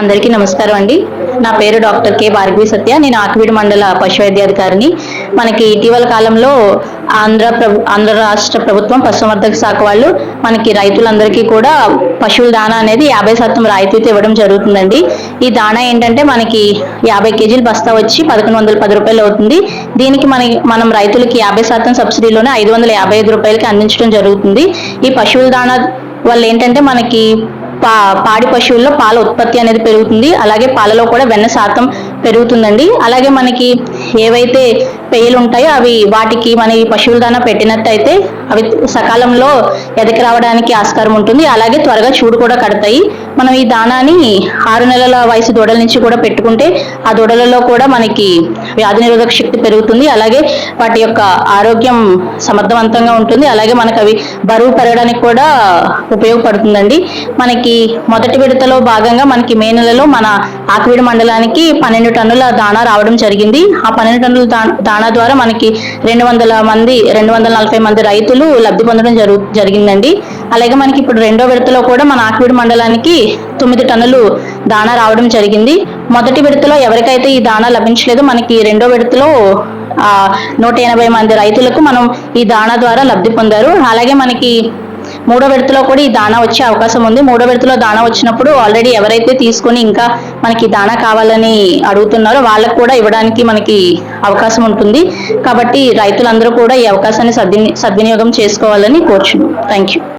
అందరికీ నమస్కారం అండి. నా పేరు డాక్టర్ కే భార్గవి సత్య. నేను ఆకివీడు మండల పశు వైద్యాధికారిని మనకి ఇటీవల కాలంలో ఆంధ్ర ప్రభు ఆంధ్ర రాష్ట్ర ప్రభుత్వం పశుసంవర్ధక శాఖ వాళ్ళు మనకి రైతులందరికీ కూడా పశువుల దాణా అనేది యాభై శాతం రాయితీతో ఇవ్వడం జరుగుతుందండి. ఈ దాణా ఏంటంటే మనకి యాభై కేజీలు బస్తా వచ్చి పదకొండు వందల పది రూపాయలు అవుతుంది. దీనికి మన మనం రైతులకి యాభై శాతం సబ్సిడీలోనే ఐదు వందల యాభై ఐదు రూపాయలకి అందించడం జరుగుతుంది. ఈ పశువుల దాణా వల్ల ఏంటంటే మనకి పా పాడి పశువుల్లో పాల ఉత్పత్తి అనేది పెరుగుతుంది. అలాగే పాలలో కూడా వెన్న శాతం పెరుగుతుందండి. అలాగే మనకి ఏవైతే పేయలు ఉంటాయో. అవి వాటికి మన ఈ పశువుల దానా పెట్టినట్టయితే అవి సకాలంలో ఎదకి రావడానికి ఆస్కారం ఉంటుంది. అలాగే త్వరగా చూడు కూడా కడతాయి. మనం ఈ దానాన్ని ఆరు నెలల వయసు దూడల నుంచి కూడా పెట్టుకుంటే ఆ దూడలలో కూడా మనకి వ్యాధి నిరోధక శక్తి పెరుగుతుంది. అలాగే వాటి యొక్క ఆరోగ్యం సమర్థవంతంగా ఉంటుంది. అలాగే మనకు అవి బరువు పెరగడానికి కూడా ఉపయోగపడుతుందండి. మనకి మొదటి విడతలో భాగంగా మనకి మే నెలలో మన ఆక్వీడ్ మండలానికి పన్నెండు టన్నుల దాణా రావడం జరిగింది. ఆ పన్నెండు టన్నుల దా- దాణా ద్వారా మనకి రెండు వందల మంది రెండు వందల నలభై మంది రైతులు లబ్ధి పొందడం జరుగు జరిగిందండి. అలాగే మనకి ఇప్పుడు రెండో విడతలో కూడా మన ఆక్వీడ్ మండలానికి తొమ్మిది టన్నులు దాణా రావడం జరిగింది. మొదటి విడతలో ఎవరికైతే ఈ దాణా లభించలేదో మనకి రెండో విడతలో నూట ఎనభై మంది రైతులకు మనం ఈ దాణా ద్వారా లబ్ధి పొందారు. అలాగే మనకి మూడో విడతలో కూడా ఈ దాణా వచ్చే అవకాశం ఉంది. మూడో విడతలో దాణా వచ్చినప్పుడు ఆల్రెడీ ఎవరైతే తీసుకొని ఇంకా మనకి దాణా కావాలని అడుగుతున్నారో వాళ్ళకు కూడా ఇవ్వడానికి మనకి అవకాశం ఉంటుంది. కాబట్టి రైతులందరూ కూడా ఈ అవకాశాన్ని సద్విని సద్వినియోగం చేసుకోవాలని కోరుచున్నాం. Thank you